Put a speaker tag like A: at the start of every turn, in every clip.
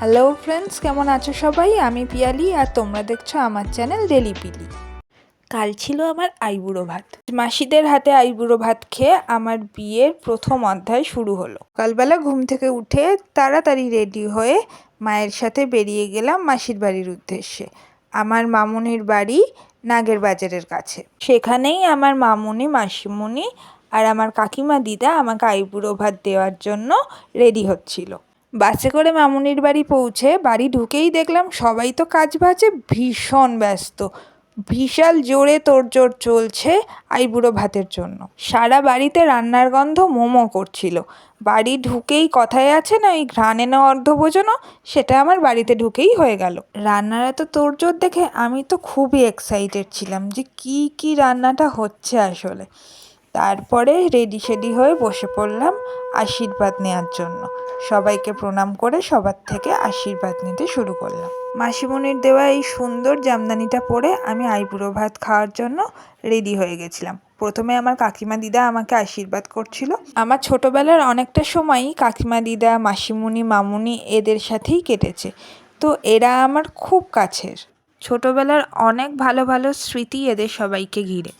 A: Hello friends কেমন আছো সবাই? আমি পিয়ালি আর তোমরা দেখছ আমার চ্যানেল ডেলি পিলি কাল ছিল আমার আইবুড়ো ভাত। মাসিদের হাতে আইবুড়ো ভাত খেয়ে আমার বিয়ের প্রথম অধ্যায় শুরু হলো। সকালবেলা ঘুম থেকে উঠে তাড়াতাড়ি রেডি হয়ে মায়ের সাথে বেরিয়ে গেলাম মাসির বাড়ির উদ্দেশ্যে। আমার মামুনির বাড়ি নাগের বাজারের কাছে। সেখানেই আমার মামুনি, মাসিমুনি আর আমার কাকিমা, দিদা আমাকে আইবুড়ো ভাত দেওয়ার জন্য রেডি হচ্ছিল। বাসে করে মামুনির বাড়ি পৌঁছে বাড়ি ঢুকেই দেখলাম সবাই তো কাজ বাজে, ভীষণ ব্যস্ত। বিশাল জোরে তোড়জোড় চলছে আইবুড়ো ভাতের জন্য। সারা বাড়িতে রান্নার গন্ধ মোমো করছিল। বাড়ি ঢুকেই কথায় আছে না ওই ঘ্রাণে না অর্ধভোজনও? সেটা আমার বাড়িতে ঢুকেই হয়ে গেল। রান্নার এত তোড়জোড় দেখে আমি তো খুবই এক্সাইটেড ছিলাম যে কি কি রান্নাটা হচ্ছে আসলে। তারপরে রেডি সেডি হয়ে বসে পড়লাম আশীর্বাদ নেওয়ার জন্য। সবাইকে প্রণাম করে সবার থেকে আশীর্বাদ নিতে শুরু করলাম। মাসিমণির দেওয়া এই সুন্দর জামদানিটা পরে আমি আইবুড়ো ভাত খাওয়ার জন্য রেডি হয়ে গেছিলাম। প্রথমে আমার কাকিমা দিদা আমাকে আশীর্বাদ করছিল। আমার ছোটোবেলার অনেকটা সময়ই কাকিমা দিদা, মাসিমণি, মামুনি এদের সাথেই কেটেছে। তো এরা আমার খুব কাছের। ছোটোবেলার অনেক ভালো ভালো স্মৃতি এদের সবাইকে ঘিরে।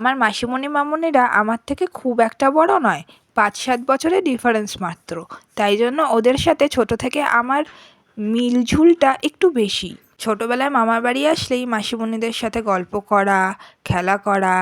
A: আমার মাসিমণি মামুনিরা আমার থেকে খুব একটা বড় নয় পাঁচ সাত বছরের ডিফারেন্স মাত্র। তাই জন্য ওদের সাথে ছোট থেকে আমার মিলঝুলটা একটু বেশি। ছোটোবেলায় মামার বাড়ি আসলেই মাসিমণিদের সাথে গল্প করা, খেলা করা,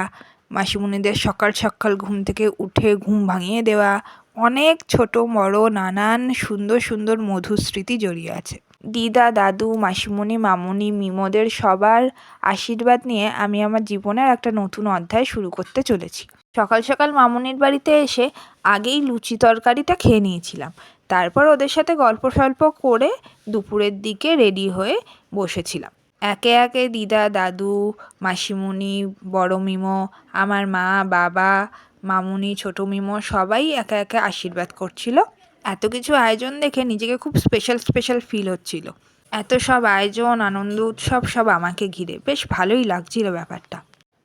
A: মাসিমণিদের সকাল সকাল ঘুম থেকে উঠে ঘুম ভাঙিয়ে দেওয়া, অনেক ছোট বড় নানান সুন্দর সুন্দর মধুর স্মৃতি জড়িয়ে আছে। দিদা, দাদু, মাসিমণি, মামুনি, মিমোদের সবার আশীর্বাদ নিয়ে আমি আমার জীবনের একটা নতুন অধ্যায় শুরু করতে চলেছি। সকাল সকাল মামুনির বাড়িতে এসে আগেই লুচি তরকারিটা খেয়ে নিয়েছিলাম। তারপর ওদের সাথে গল্প সল্প করে দুপুরের দিকে রেডি হয়ে বসেছিলাম। একে একে দিদা, দাদু, মাসিমণি, বড় মিমো, আমার মা, বাবা, মামুনি, ছোটো মিমো সবাই একে একে আশীর্বাদ করছিল। এত কিছু আয়োজন দেখে নিজেকে খুব স্পেশাল স্পেশাল ফিল হচ্ছিল। এত সব আয়োজন, আনন্দ, উৎসব সব আমাকে ঘিরে। বেশ ভালোই লাগছিল ব্যাপারটা।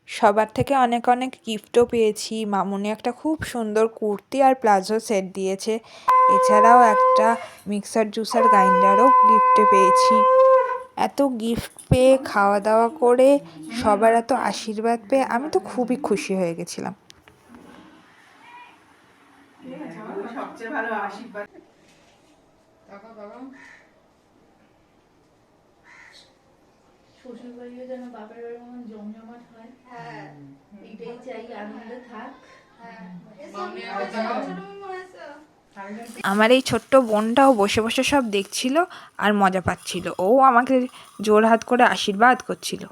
A: সবার থেকে অনেক অনেক গিফটও পেয়েছি। মামুনি একটা খুব সুন্দর কুর্তি আর প্লাজো সেট দিয়েছে। এছাড়াও একটা মিক্সার জুসার গ্রাইন্ডারও গিফটে পেয়েছি। এত গিফট পেয়ে খাওয়া দাওয়া করে সবার এত আশীর্বাদ পেয়ে আমি তো খুবই খুশি হয়ে গেছিলাম।
B: সবচেয়ে ভালো আশীর্বাদ।
C: শ্বশুর বাড়িও যেন বাপের বাড়ির মতন জমজমাট হয়। এটাই চাই আনন্দে থাক।
A: আমার এই ছোট্ট বোনটাও বসে বসে সব দেখছিল আর মজা পাচ্ছিল। ও আমাকে জোর হাত করে আশীর্বাদ করছিল।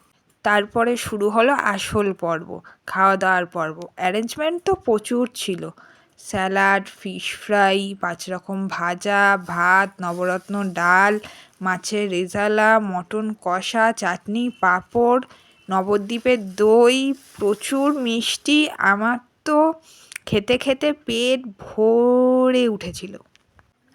A: তারপরে শুরু হলো আসল পর্ব খাওয়া দাওয়ার পর্ব। অ্যারেঞ্জমেন্ট তো প্রচুর ছিল। স্যালাড, ফিশ ফ্রাই, পাঁচ রকম ভাজা, ভাত, নবরত্ন ডাল, মাছের রেজালা, মটন কষা, চাটনি, পাঁপড়, নবদ্বীপের দই, প্রচুর মিষ্টি। আমার তো খেতে খেতে পেট ভরে উঠেছিল।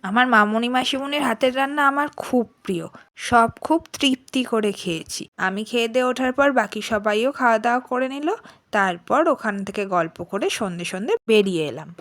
A: আমার মামুনি মাসিমুনির হাতের রান্না আমার খুব প্রিয়। সব খুব তৃপ্তি করে খেয়েছি। আমি খেয়ে দিয়ে ওঠার পর বাকি সবাইও খাওয়া দাওয়া করে নিল। তারপর ওখান থেকে গল্প করে সন্ধে সন্ধে বেরিয়ে এলাম।